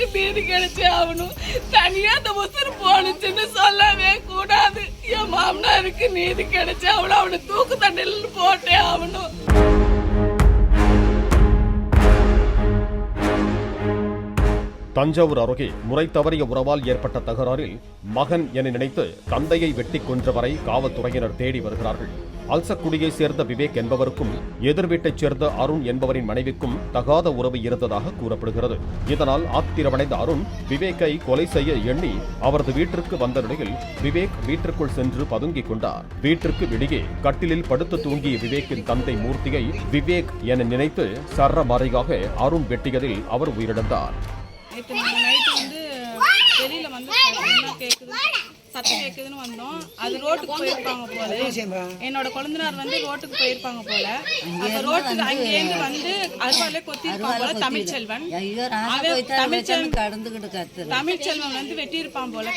எனக்கு வீடு கிடைச்சே ஆகணும். தனியா அந்த உசுறு போனுச்சுன்னு சொல்லவே கூடாது. என் மாமனாருக்கு நீதி கிடைச்சே அவளை அவனை தூக்கு தண்ணில் போட்டே ஆகணும். தஞ்சாவூர் அருகே முறை தவறிய உறவால் ஏற்பட்ட தகராறில் மகன் என நினைத்து தந்தையை வெட்டி கொன்றவரை காவல்துறையினர் தேடி வருகிறார்கள். அல்சக்குடியைச் சேர்ந்த விவேக் என்பவருக்கும் எதிர் வீட்டைச் சேர்ந்த அருண் என்பவரின் மனைவிக்கும் தகாத உறவு இருந்ததாக கூறப்படுகிறது. இதனால் ஆத்திரமடைந்த அருண் விவேக்கை கொலை செய்ய எண்ணி அவரது வீட்டிற்கு வந்த நிலையில் விவேக் வீட்டிற்குள் சென்று பதுங்கிக் கொண்டார். வீட்டிற்கு வெளியே கட்டிலில் படுத்து தூங்கிய விவேக்கின் தந்தை மூர்த்தியை விவேக் என நினைத்து சரமாரியாக அருண் வெட்டியதில் அவர் உயிரிழந்தார் நேற்று நாங்கள் நைட்டு வந்து வெளியில வந்து என்ன கேட்குது சத்தம் கேட்குதுன்னு வந்தோம். அது ரோட்டுக்கு போயிருப்பாங்க போல. என்னோட கொழுந்தனார் வந்து ரோட்டுக்கு போயிருப்பாங்க போல. அந்த ரோட்டுக்கு அங்கேருந்து வந்து அருவாலே கொத்திருப்பாங்க போல தமிழ்ச்செல்வன் அவன் தமிழ்ச்செல்வன் கத்துரு தமிழ்ச்செல்வன் வந்து வெட்டியிருப்பான் போல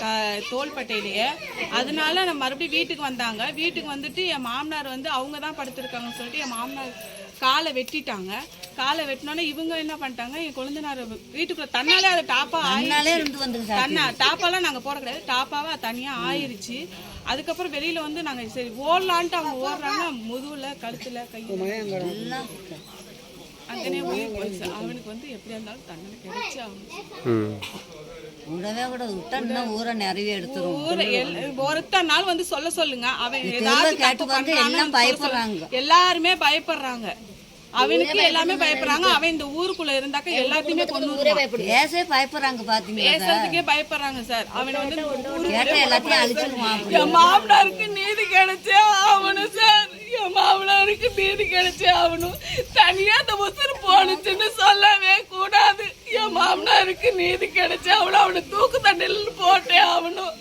தோள்பட்டையிலேயே. அதனால நான் மறுபடியும் வீட்டுக்கு வந்தாங்க. வீட்டுக்கு வந்துட்டு என் மாமனார் வந்து அவங்க தான் படுத்திருக்காங்கன்னு சொல்லிட்டு என் மாமனார் காலை வெட்டிட்டாங்க. காலை வெட்டினோன்னே இவங்க என்ன பண்ணிட்டாங்க? என் கொழுந்தனார் வீட்டுக்குள்ள தன்னாலே அது டாப்பா தன்னா டாப்பாலாம் நாங்க போட கிடையாது டாப்பாவா தனியா ஆயிருச்சு. அதுக்கப்புறம் வெளியில வந்து நாங்க சரி ஓடலான்ட்டு அவங்க ஓடுறாங்க. முதுகுல கழுத்துல கையில. எல்லாம் அங்கனே உயிர் போயிடுச்சு அவனுக்கு வந்து எப்படியா இருந்தாலும் தண்டனை கிடைச்சு ஆகணும். விடவே கூட விட்டா இன்னும் ஊரை நிறைய எடுத்துரும். ஊரு நாள் வந்து சொல்ல சொல்லுங்க. அவன் ஏதாவது கேட்டு எல்லாம் பயப்படுறாங்க. எல்லாருமே பயப்படுறாங்க. அவனுக்கு எல்லாமே பயப்படுறாங்க. அவன் இந்த ஊருக்குள்ள இருந்தாக்க எல்லாத்தையுமே கொண்டு பயப்படுறாங்க பேசுறதுக்கே பயப்படுறாங்க சார். அவன் வந்து எல்லாத்தையும் அழிச்சிருவான் என் மாமனாருக்கு நீதி கிடைச்சே ஆகணும் சார். என் மாமனாருக்கு நீதி கிடைச்சே ஆகணும். தனியா அந்த உசுறு போனுச்சுன்னு சொல்லவே கூடாது. என் மாமனாருக்கு நீதி கிடைச்சே அவளை அவனை தூக்கு தண்ணில் போட்டே ஆகணும்.